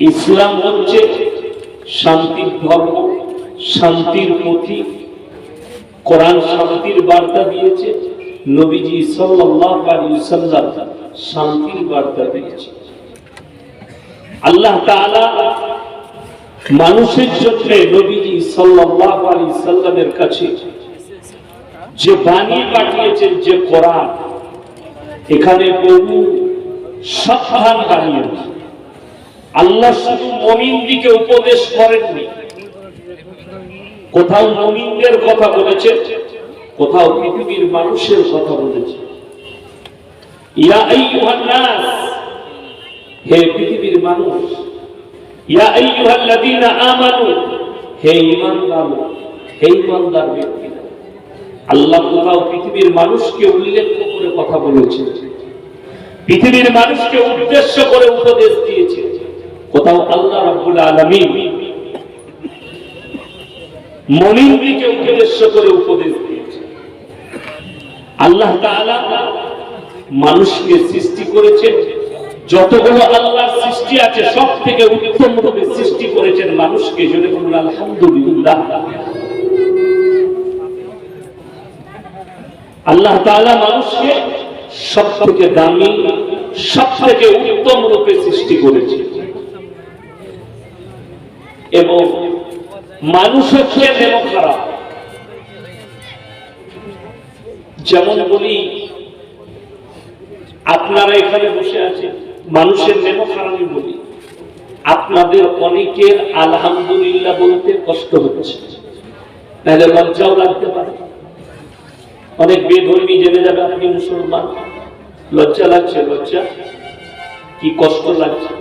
ইসলাম হচ্ছে শান্তির ধর্ম, শান্তির পথিক। কোরআন শান্তির বার্তা দিয়েছে, নবীজি সাল্লাম শান্তির বার্তা দিয়েছে। আল্লাহ মানুষের জন্য নবীজি সাল্লাল্লাহু আলাইহি সাল্লামের কাছে যে বাণী পাঠিয়েছেন যে কোরআন, এখানে বহু সাবধান বানিয়েছে আল্লাহ শুধু মমিনদিকে উপদেশ করেননি। কোথাও মমিনদের কথা বলেছে, কোথাও পৃথিবীর মানুষের কথা বলেছে। ইয়া হে পৃথিবীর মানুষ, ইয়া আমানু, হে হে ব্যক্তি আল্লাহ কোথাও পৃথিবীর মানুষকে উল্লেখ করে কথা বলেছে, পৃথিবীর মানুষকে উদ্দেশ্য করে উপদেশ দিয়েছে। কোথাও আল্লাহ রাব্বুল আলামিন মনিন্দ্রীকে উদ্দেশ্য করে উপদেশ দিয়েছে। আল্লাহ মানুষকে সৃষ্টি করেছেন, যতগুলো আল্লাহর সৃষ্টি আছে সব থেকে উত্তম রূপে সৃষ্টি করেছেন মানুষকে জন্য বলুন, আলহামদুলিল্লাহ। আল্লাহ তাআলা মানুষকে সব থেকে দামি সব থেকে উত্তম রূপে সৃষ্টি করেছে এবং মানুষ হচ্ছে নেমো খারাপ যেমন বলি, আপনারা এখানে বসে আছেন, মানুষের নেমো খারাপই বলি। আপনাদের অনেকের আলহামদুলিল্লাহ বলতে কষ্ট হচ্ছে। নাহলে লজ্জাও লাগতে পারে। অনেক বেধর্মী জেনে যাবে আপনি মুসলমান। লজ্জা লাগছে, লজ্জা। কি কষ্ট লাগছে।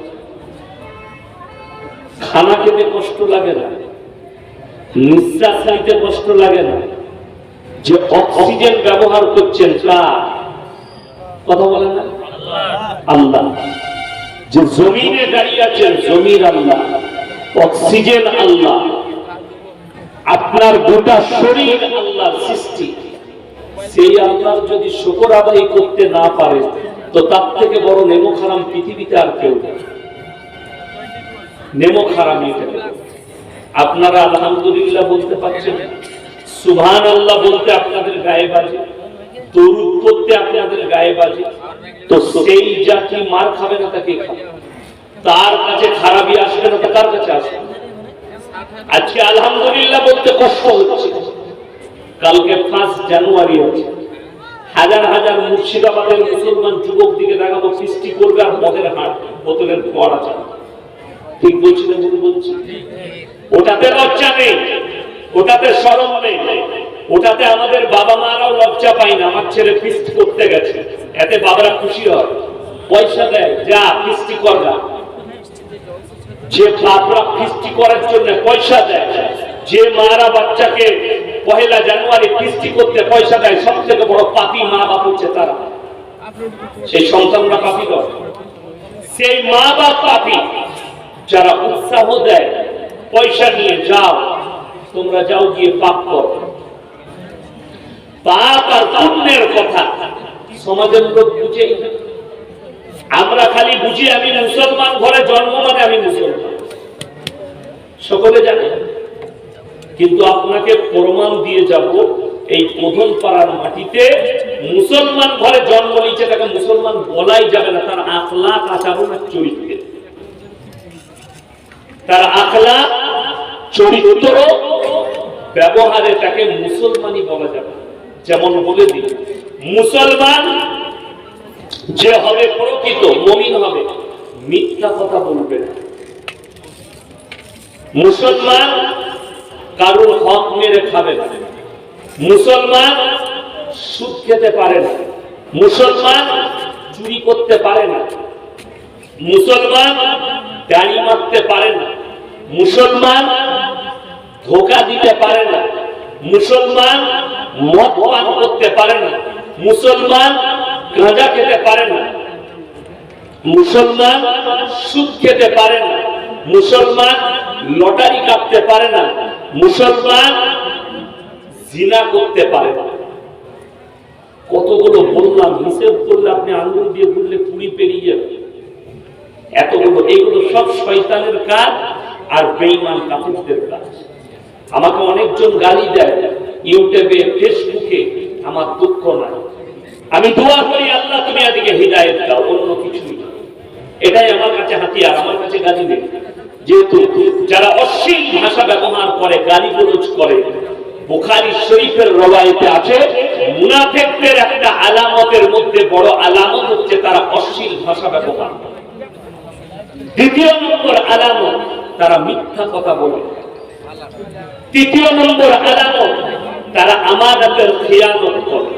খানা খেতে কষ্ট লাগে না। নিঃশ্বাস নিতে কষ্ট লাগে না। যে অক্সিজেন ব্যবহার করছেন তা। কথা বলেন না? আল্লাহ। যে জমিনে দাঁড়িয়ে আছেন, জমির আল্লাহ। অক্সিজেন আল্লাহ। আপনার গোটা শরীর আল্লাহ সৃষ্টি। সেই আল্লাহর যদি শুকর আদায় করতে না পারে, তো তার থেকে বড় নেমো খারাম পৃথিবীতে আর কেউ নেই। নেমো খারাম আপনারা আলহামদুলিল্লাহ বলতে পারছেন সুবহান আল্লাহ বলতে আপনাদের গায়ে বাজে। দরুদ করতে আপনাদের গায়ে বাজে। তো সেই জাতি মার খাবে না তাকে খাবে? তার কাছে খারাপই আসবে না তো কার কাছে আসবে? আজকে আলহামদুলিল্লাহ বলতে কষ্ট হচ্ছে। কালকে ফার্স্ট জানুয়ারি আছে। হাজার হাজার মুর্শিদাবাদের মুসলমান যুবক দিকে দেখাবো সৃষ্টি করবে আর মদের হাট, বোতলের ফোয়ারা চালাবে ঠিক বলছি না ভুল বলছি ওটাতে লজ্জা নেই, ওটাতে সরম নেই, ওটাতে আমাদের বাবা মারাও লজ্জা পায় না, আমার ছেলে ফিস্ট করতে গেছে, এতে বাবারা খুশি হয়, পয়সা দেয়, যা ফিস্টি কর না। যে বাপরা ফিস্টি করার জন্য পয়সা দেয়, যে মারা বাচ্চাকে পহেলা জানুয়ারি ফিস্টি করতে পয়সা দেয় সব থেকে বড় পাপি মা বাপ হচ্ছে তারা। সেই সন্তানরা পাপি নয়। সেই মা বাপ পাপি। যারা উৎসাহ দেয়, পয়সা নিয়ে যাও, তোমরা যাও গিয়ে পাপ করো। পাপ আর পুণ্যের কথা সমাজের লোক বুঝেই আমরা খালি বুঝি আমি মুসলমান, ঘরে জন্ম মানে আমি মুসলমান। সকলে জানে। কিন্তু আপনাকে প্রমাণ দিয়ে যাব, এই প্রথম পাড়ার মাটিতে মুসলমান ঘরে জন্ম নিচ্ছে তাকে মুসলমান বলাই যাবে না। তার আখলাক আচরণ চরিত্রে। তার আখলা চরিত্র, ব্যবহারে তাকে মুসলমানই বলা যাবে। যেমন বলে দিই, মুসলমান যে হবে প্রকৃত, মমিন হবে, মিথ্যা কথা বলবে না। মুসলমান কারোর হক মেরে খাবে না। মুসলমান সুদ খেতে পারে না। মুসলমান চুরি করতে পারে না। মুসলমান গাড়ি মারতে পারে না। মুসলমান ধোকা দিতে পারে না। মুসলমান মদ পান করতে পারে না। মুসলমান গাঁজা খেতে পারে না। মুসলমান সুদ খেতে পারে না। মুসলমান লটারি কাটতে পারে না। মুসলমান জিনা করতে পারে না। কতগুলো বললাম হিসেব করলে আপনি আঙ্গুল দিয়ে বললে কুড়ি পেরিয়ে যাবে। এতগুলো এইগুলো সব শয়তানের কাজ। আর বেঈমান কাফিরদের কাজ। আমাকে অনেকজন গালি দেয়, ইউটিউবে, ফেসবুকে, আমার দুঃখ নাই। আমি দোয়া করি, আল্লাহ, তুমি এদিকে হৃদায়ত দাও, অন্য কিছুই। এটাই আমার কাছে হাতিয়ার, আমার কাছে গালি নেই। যেহেতু যারা অশ্লীল ভাষা ব্যবহার করে গালি গলজ করে, বুখারি শরীফের রবায়তে আছে, মুনাফেকদের একটা আলামতের মধ্যে বড় আলামত হচ্ছে তারা অশ্লীল ভাষা ব্যবহার করে। দ্বিতীয় নম্বর আলামত তারা মিথ্যা কথা বলে। তৃতীয় নম্বর আলামত, তারা আমানতের খেয়ানত করে।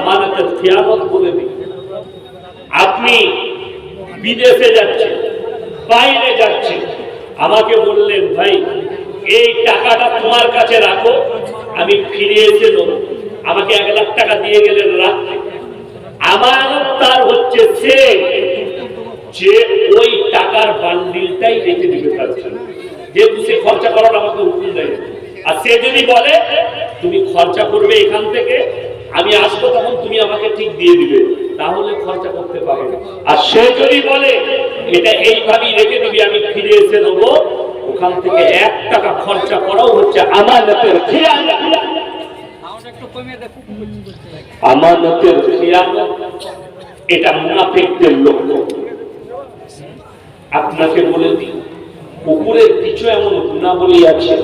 আমানতের খেয়ানত বলে দিই। আপনি বিদেশে যাচ্ছেন, বাইরে যাচ্ছেন, আমাকে বললেন, ভাই, এই টাকাটা তোমার কাছে রাখো, আমি ফিরে এসে নেব। আমাকে এক লাখ টাকা দিয়ে গেলেন রাখতে বান্ডিলটাই রেখে দিবে তার জন্য। সে খরচা করার আমাকে হুকুম দেয়। আর সে যদি বলে, তুমি খরচা করবে এখান থেকে, আমি আসব তখন তুমি আমাকে ঠিক দিয়ে দিবে। তাহলে খরচা করতে পারবে আর সে যদি বলে, এটা এইভাবেই রেখে দিবি, আমি ফিরে এসে নেব। ওখান থেকে এক টাকা খরচা করাও হচ্ছে আমানতের খেয়ানত আমানতের খেয়ানত এটা মুনাফিকদের লক্ষ্য। আপনাকে বলে দিই, কুকুরের কিছু এমন গুণাবলী আছে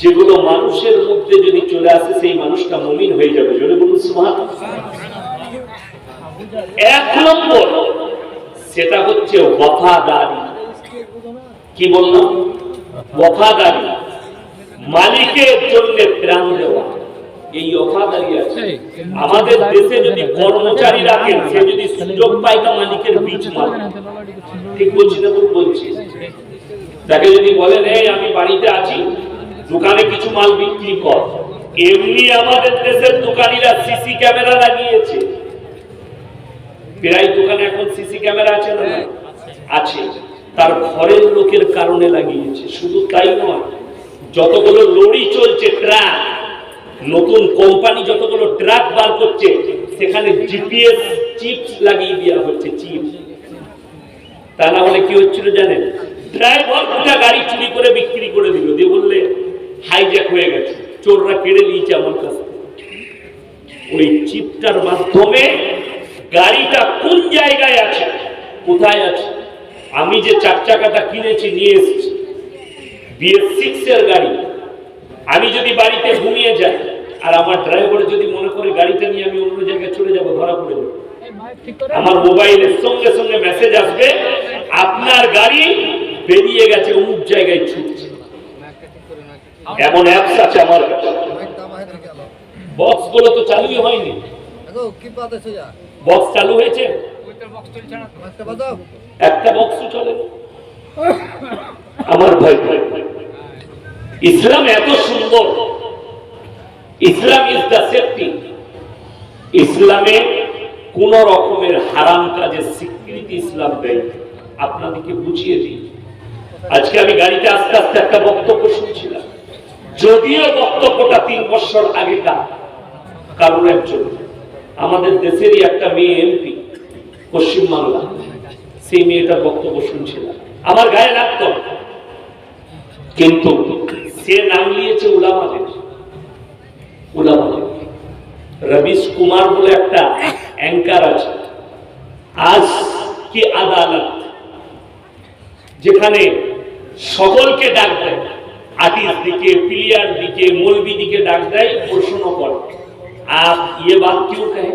যেগুলো মানুষের মধ্যে যদি চলে আসে, সেই মানুষটা মমিন হয়ে যাবে। জোরে বলুন, সুবহান। এক নম্বর, সেটা হচ্ছে ওয়াফাদারি। কি বললাম? ওয়াফাদারি। মালিকের জন্য প্রাণ দেওয়া। এই ওয়াফাদারি আছে। আমাদের দেশে যদি কর্মচারী রাখেন সে যদি সুযোগ পায় তা মালিকের বীজ মারে ঠিক বলছি না ভুল বলছি? তাকে যদি বলেন এই আমি বাড়িতে আছি দোকানে কিছু মাল বিক্রি কর। এমনি আমাদের দেশের দোকানিরা সিসি ক্যামেরা লাগিয়েছে। প্রায় দোকানে এখন সিসি ক্যামেরা আছে না? আছে। তার ঘরের লোকের কারণে লাগিয়েছে। শুধু তাই নয় যতগুলো লরি চলছে ট্রাক নতুন কোম্পানি যতগুলো ট্রাক বার করছে, সেখানে জিপিএস চিপস লাগিয়ে দেওয়া হচ্ছে চিপ তা না হলে কি হচ্ছিল জানেন? ড্রাইভার গোটা গাড়ি চুরি করে বিক্রি করে দিল। দিয়ে বললে, হাইজ্যাক হয়ে গেছে। চোররা কেড়ে নিয়েছে আমার কাছে ওই চিপটার মাধ্যমে গাড়িটা কোন জায়গায় আছে, কোথায় আছে? আমি যে চার চাকাটা কিনেছি, নিয়ে এসেছি। বিএস সিক্স এর গাড়ি। আমি যদি বাড়িতে ঘুমিয়ে যাই আর আমার ড্রাইভার যদি মনে করে গাড়িটা নিয়ে আমি অন্য জায়গায় চলে যাব, ধরা পড়ে যাব। আমার মোবাইলের সঙ্গে সঙ্গে মেসেজ আসবে, আপনার গাড়ি বেরিয়ে গেছে, অমুক জায়গায় ছুটছে। এমন অ্যাপস আছে আমার বক্সগুলো তো চালুই হয়নি। বক্স চালু হয়েছে? একটা বক্স চলে। আমার ভাই, ইসলাম এত সুন্দর। ইসলাম ইজ দ্য সেফটি ইসলামে কোন রকমের হারাম কাজের স্বীকৃতি ইসলাম দেয় আপনাদেরকে বুঝিয়ে দিই। আজকে আমি গাড়িতে আস্তে আস্তে একটা বক্তব্য শুনছিলাম। যদিও বক্তব্যটা তিন বছর আগেকার, কারণ একজন। আমাদের দেশেরই একটা মেয়ে এমপি পশ্চিমবাংলা সেই মেয়েটার বক্তব্য শুনছিলাম। আমার গায়ে লাগতো। কিন্তু সে নাম নিয়েছে উলামাদের। রবিশ কুমার বলে একটা অ্যাঙ্কার আছে আজ কি আদালত যেখানে সকলকে ডাক দেয় आर्टिस्ट दिखे प्लेयर दिखे मौलवी दिखे डाक देय प्रश्न कर आप ये बात क्यों कहें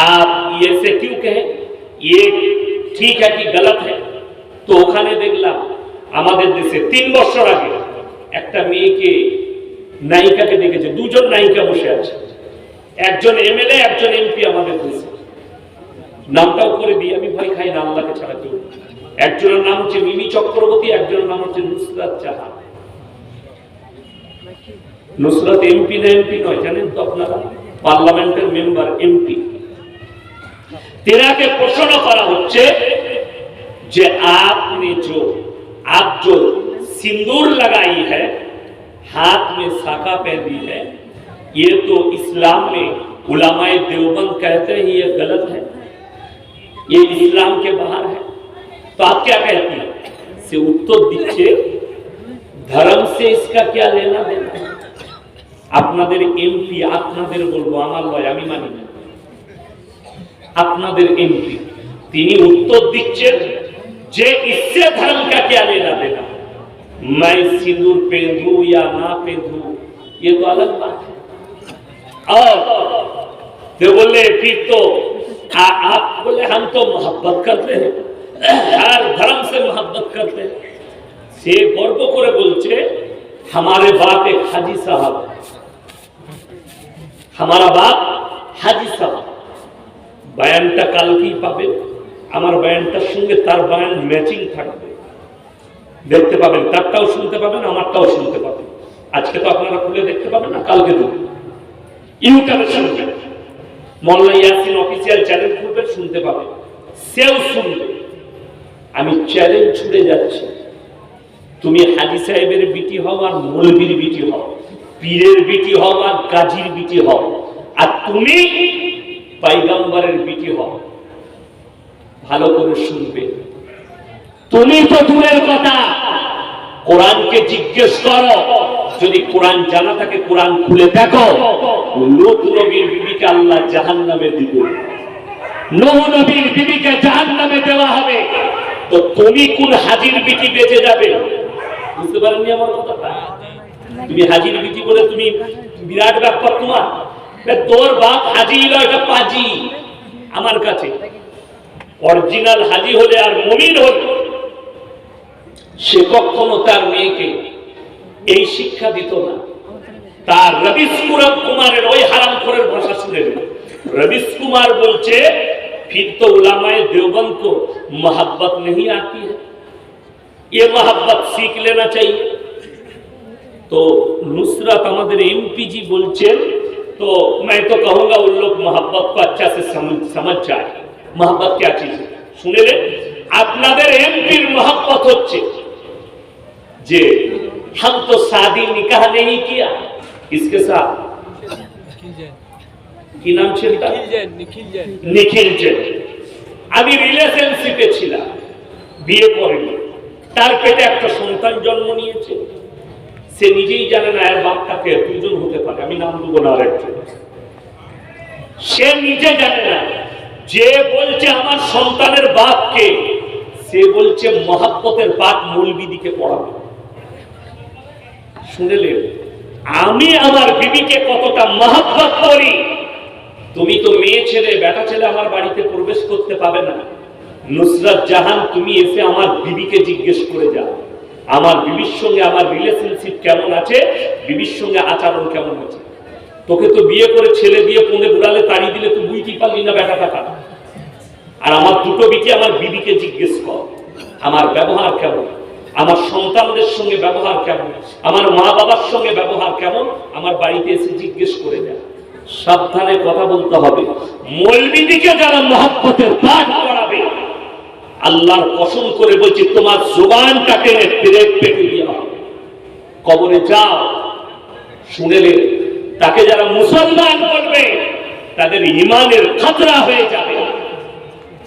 आप ये से क्यों कहें ये ঠিক है কি গলত है তো ওখানে দেখলাম আমাদের দেশে তিন বছর আগে একটা মেয়েকে নায়িকাকে দেখেছে দুজন নায়িকা বসে আছে একজন এমএলএ একজন এমপি আমাদের দেশে নামটাও করে দিই আমি ভয় খাই না আল্লাহকে ছাড়া কেউ একজনের নাম হচ্ছে মিমি চক্রবর্তী একজনের নাম হচ্ছে নুসরাত জাহান নুসরাত এমপি না এমপি নয় জানেন তো আপনারা পার্লামেন্টের মেম্বার এমপি তেনাকে প্রশ্ন করা হচ্ছে যে आपने जो आप जो सिंदूर लगाई है हाथ में साका पहनी है ये तो इस्लाम में उलामाए देवबंद कहते हैं ये गलत है ये इस्लाम के बाहर है तो आप क्या कहती हैं সে উত্তর দিচ্ছে ধর্ম সে ইসকা क्या लेना देना আপনাদের এমপি আপনাদের বলবো আমার লয় আমি মানি না আপনাদের এমপি তিনি উত্তর দিচ্ছেন যে इससे धर्म का क्या लेना देना मैं सिंदूर पहनूं या ना पहनूं ये तो अलग बात है और तो बोले फिर तो आ, आप बोले हम तो मोहब्बत करते हैं हर धर्म से मोहब्बत करते हैं সে গর্ব করে বলছে हमारे बाप एक हाजी साहब है हमारा बाप হাজি সাহেব বয়ানটা কালকেই পাবে আমার বয়ানটার সঙ্গে তার বয়ান ম্যাচিং থাকবে দেখতে পাবেন তারটাও শুনতে পাবেন আমারটাও শুনতে পাবেন আজকে তো আপনারা খুলে দেখতে পাবেন না কালকে তো ইউটিউবে শুনবেন মোল্লা ইয়াসিন অফিসিয়াল চ্যানেল খুলবেন শুনতে পাবেন সেও শুনবে। আমি চ্যালেঞ্জ যাচ্ছি। তুমি হাজি সাহেবের বিটি হও আর বিটি হও। পীরের বিটি হও আর বিটি হও। আর তুমি পাইগাম্বারের বিটি হও। ভালো করে শুনবে। তুমি তো দূরের কথা। কোরআনকে জিজ্ঞেস করো। যদি কোরআন জানা থাকে, কোরআন খুলে দেখো। নবীর বিবিকে আল্লাহ জাহান নামে দিবে নবীর বিবিকে জাহান নামে দেওয়া হবে। তো তুমি কোন হাজির বিটি বেঁচে যাবে? বুঝতে পারেননি আমার তুমি হাজির বিটি বলে তুমি বিরাট ব্যাপার তোমার। তোর বাপ হাজি এটা পাজি আমার কাছে। অরিজিনাল হাজি হলে আর মমিন হলে। সে কখনো তার মেয়েকে এই শিক্ষা দিত না। তার রবিশ কুমারের ওই হারাম করার ভাষা শুনে নেব। কুমার বলছে, ফির তো উলামায় দেওবন্দ কো মোহাব্বত নেই আতি ये मोहब्बत सीख लेना चाहिए तो नुसरत हमारे एम पी जी बोलचे तो मैं तो कहूंगा उन लोग मोहब्बत को अच्छा से समझ समझ जाए। मोहब्बत क्या चीज है? শুনে লেন আপনাদের এমপির মহাব্বত হচ্ছে যে হাম তো শাদি নিকাহ নেই কিয়া किसके साथ কি নাম ছিল তার? নিখিল জেন আমি রিলেশনশিপে ছিলাম বিয়ে করিনি তার পেটে একটা সন্তান জন্ম নিয়েছে সে নিজেই জানে না এর বাপটাকে দুজন হতে পারে আমি নাম দেবো না আর একজন সে নিজে জানে না যে বলছে আমার সন্তানের বাপকে সে বলছে মহাব্বতের বাপ মৌলবিদিকে পড়াবে শুনেলেন আমি আমার বিবিকে কতটা মহাব্বত করি? তুমি তো মেয়ে ছেলে, বেটা ছেলে আমার বাড়িতে প্রবেশ করতে পাবে না। নুসরাত জাহান, তুমি এসে আমার বিবিকে জিজ্ঞেস করে যাও। আমার বিবির সঙ্গে আমার রিলেশনশিপ কেমন আছে? বিবির সঙ্গে আচরণ কেমন আছে? তোকে তো বিয়ে করে ছেলে দিয়ে পৌঁছে বুড়ালে তাড়িয়ে দিলে তুই বুঝতেই পারলি না বেটা টাকা আর আমার দুটো বিটি আমার বিবিকে জিজ্ঞেস কর, আমার ব্যবহার কেমন? আমার সন্তানদের সঙ্গে ব্যবহার কেমন? আমার মা বাবার সঙ্গে ব্যবহার কেমন? আমার বাড়িতে এসে জিজ্ঞেস করে দেয় সাবধানে কথা বলতে হবে। মৌলবিদিকে যারা মহাব্বতের পাঠ করাবে, আল্লাহর কসম করে বলছি, তোমার জোবানটা টেনে পেরেক পেটে দেওয়া হবে কবরে যাও শুনেলে তাকে যারা মুসলমান করবে, তাদের ইমানের খাতরা হয়ে যাবে।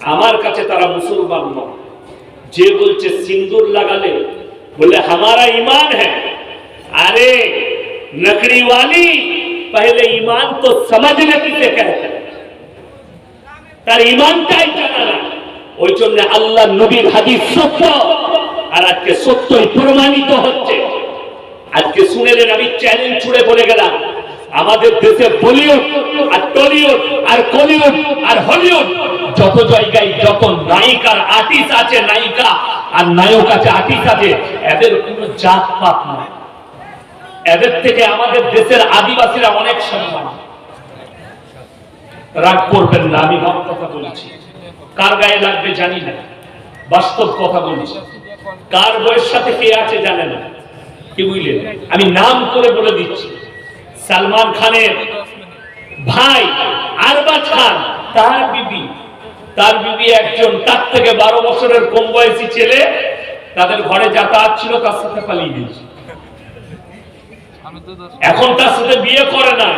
আমার কাছে তারা মুসলমান নয়। যে বলছে সিন্দুর লাগালে बोले हमारा ईमान है अरे नकड़ी वाली पहले ईमान तो समझने किसे कहते हैं তার ইমানটাই জানা না ওই জন্য আল্লাহ নবীর হাদিস সত্য আর আজকে সত্যই প্রমাণিত হচ্ছে আজকে শুনেলেন আমি চ্যালেঞ্জ ছুড়ে বলে গেলাম আমাদের দেশে বলিউড আর টলিউড আর কলিউড আর হলিউড যত জায়গায় যত নায়িকার আর্টিস্ট আছে, নায়িকা আর নায়ক আছে, আর্টিস্ট আছে, এদের কোনো জাত পাত নয়। এদের থেকে আমাদের দেশের আদিবাসীরা অনেক সম্মান। রাগ করবেন না, আমি হক কথা বলছি। কার গায়ে লাগবে জানি না, বাস্তব কথা বলছি। কার বয়স সাথে কে আছে জানে না, কি বুঝলেন? আমি নাম করে বলে দিচ্ছি। সালমান খানের ভাই আরবাজ খান, তার বিবি তার বিবি একজন, তার থেকে বারো বছরের কম বয়সী ছেলে, তাদের ঘরে যাতায়াত ছিল, তার সাথে পালিয়ে গেছে এখন তার সাথে বিয়ে করে না।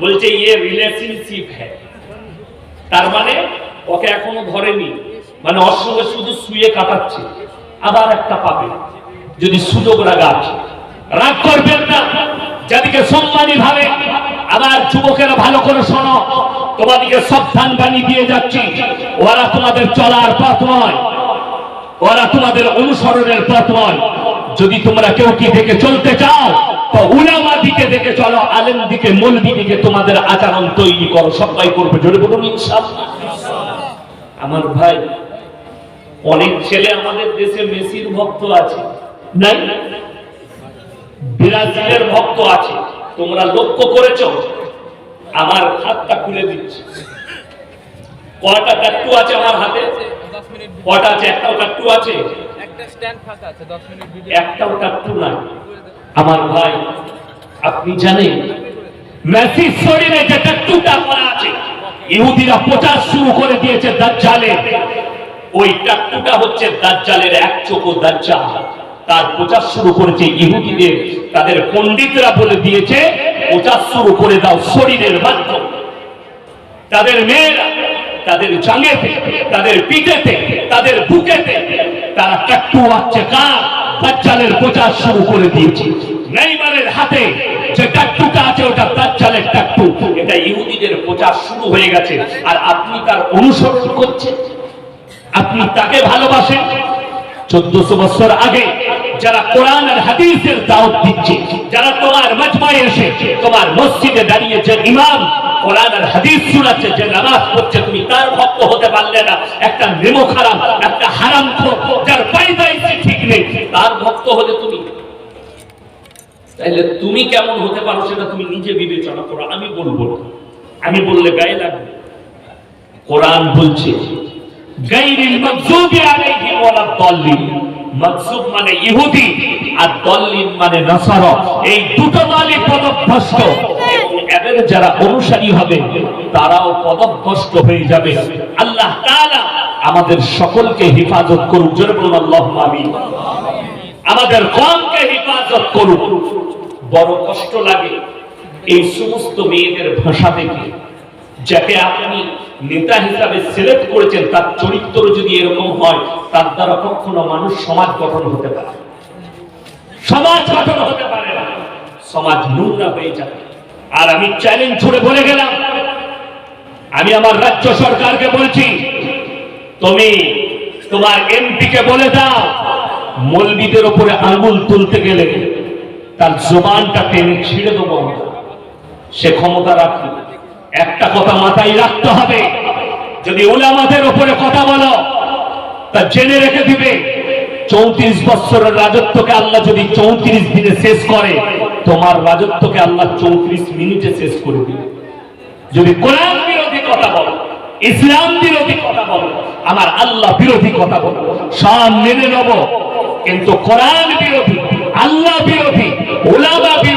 বলছে ইয়ে রিলেশনশিপ হ্যাঁ তার মানে ওকে এখনও ধরেনি। মানে ওর সঙ্গে শুধু শুয়ে কাটাচ্ছে। আবার একটা পাবে। যদি সুযোগ রাগা আছে রাগ করবেন না। যাদেরকে সম্মানী ভাবে, আবার যুবকেরা ভালো করে শোনো। তোমাদেরকে সাবধান বাণী দিয়ে যাচ্ছি। ওরা তোমাদের চলার পথ নয়। ওরা তোমাদের অনুসরণের পথ নয়। যদি তোমরা কেউ কি দেখে চলতে চাও, তো উলামা দিকে দেখে চলো, আলেম দিকে, মৌলবি দিকে তোমাদের আচরণ তৈরি করো। সবাই করবে, জোরে বলুন ইনশাআল্লাহ। আমার ভাই, অনেক ছেলে আমাদের দেশে মেসির ভক্ত আছে। নাই? ব্রাজিলের ভক্ত আছে। তোমরা লক্ষ্য করেছ? আমার হাতটা খুলে দিচ্ছি। কয়টা ট্যাটু আছে আমার হাতে? কটা আছে? একটাও ট্যাটু আছে? একটাও ট্যাটু নাই। আমার ভাই আপনি জানেন মেসির শরীরে যে ট্যাটুটা করা আছে ইহুদিরা প্রচার শুরু করে দিয়েছে দাজ্জালে। ওই ট্যাটুটা হচ্ছে দাজ্জালের এক চোখ দাজ্জাল। তার প্রচার শুরু করেছে ইহুদিদের তাদের পণ্ডিতরা বলে দিয়েছে শুরু করে দাও, শরীরের মাধ্যমে। তাদের মেয়েরা, তাদের জাঙ্গেতে, তাদের পিঠেতে, তাদের বুকেতে, তারা টাট্টু আছে কার? দাজ্জালের প্রচার শুরু করে দিয়েছে। নেইমারের হাতে যে আছে, ওটা এটা ইহুদিদের শুরু হয়ে গেছে। আর আপনি তার অনুসরণ করছেন? আপনি তাকে ভালোবাসেন? চোদ্দশো বছর আগে যারা কোরআন আর হাদিসের দাওয়াত দিচ্ছে এসে তোমার মসজিদে দাঁড়িয়ে যে ইমাম হাদিস যে নামাজ পড়ছে, তুমি তার ভক্ত হতে পারলে না। একটা নেমো খারাপ, একটা হারাম যার ঠিক নেই। তার ভক্ত তুমি? তাইলে তুমি কেমন হতে পারো সেটা তুমি নিজে বিবেচনা করো, আমি বলব আমি বললে গায়ে লাগবে। কোরআন বলছে মাগজুব মানে ইহুদি আর দাল্লিন মানে নাসারা। এই দুটো দলই পদভ্রষ্ট। এদের যারা অনুসারী হবে, তারাও পদভ্রষ্ট হয়ে যাবে। আল্লাহ তাআলা আমাদের সকলকে হেফাজত করুন জোরে বলুন, আল্লাহুম্মা আমিন। আমাদের কমকে হেফাজত করুন বড় কষ্ট লাগে এই সমস্ত মেয়েদের ভাষা দেখে। যাকে আপনি নেতা হিসাবে সিলেক্ট করেছেন, তার চরিত্র যদি এরকম হয়, তার দ্বারা কখনো মানুষ সমাজ গঠন হতে পারে সমাজ গঠন হতে পারে সমাজ নোংরা হয়ে যাবে। আর আমি চ্যালেঞ্জ ছুড়ে বলে গেলাম। আমি আমার রাজ্য সরকারকে বলছি, তুমি তোমার এমপি কে বলে দাও, মলবিদের উপরে আঙুল তুলতে গেলে তার জবানটা টেনে ছিঁড়ে দেবো। সে ক্ষমতা রাখি একটা কথা মাথায় রাখতে হবে। যদি ওলামাদের উপরে কথা বলো, তা জেনে রেখে দিবে, চৌত্রিশ বছরের রাজত্বকে আল্লাহ যদি চৌত্রিশ দিনে শেষ করে, তোমার রাজত্বকে আল্লাহ চৌত্রিশ মিনিটে শেষ করে দিবে। যদি কোরআন বিরোধী কথা বলো, ইসলাম বিরোধী কথা বলো, আমার আল্লাহ বিরোধী কথা বলো, সব মেনে নেব। কিন্তু কোরআন বিরোধী, আল্লাহ বিরোধী, ওলামা বিরোধী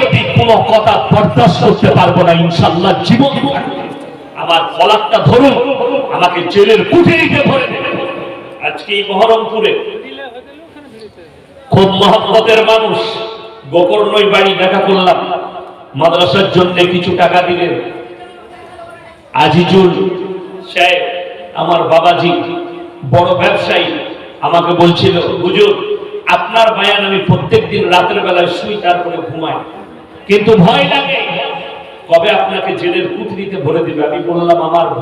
কথা বরদাস্ত করতে পারব না ইনশাল্লাহ জীবন। আমার ফলাকটা ধরুন, আমাকে জেলের কুঠেরিতে ভরে দেবে আজকে এই বহরমপুরে খুব মহব্বতের মানুষ গোকর্ণই বাড়ি দেখা করলাম। মাদ্রাসার জন্য কিছু টাকা দিলেন। আজিজুল সাহেব, আমার বাবাজি, বড় ব্যবসায়ী, আমাকে বলছিল, হুজুর, আপনার বায়ান আমি প্রত্যেক দিন রাতের বেলায় শুই, তারপরে ঘুমাই। কিন্তু ভয় লাগে। কবে আপনাকে জেলের কুঠরিতে ভরে দিবে? আমি বললাম আমার ভয়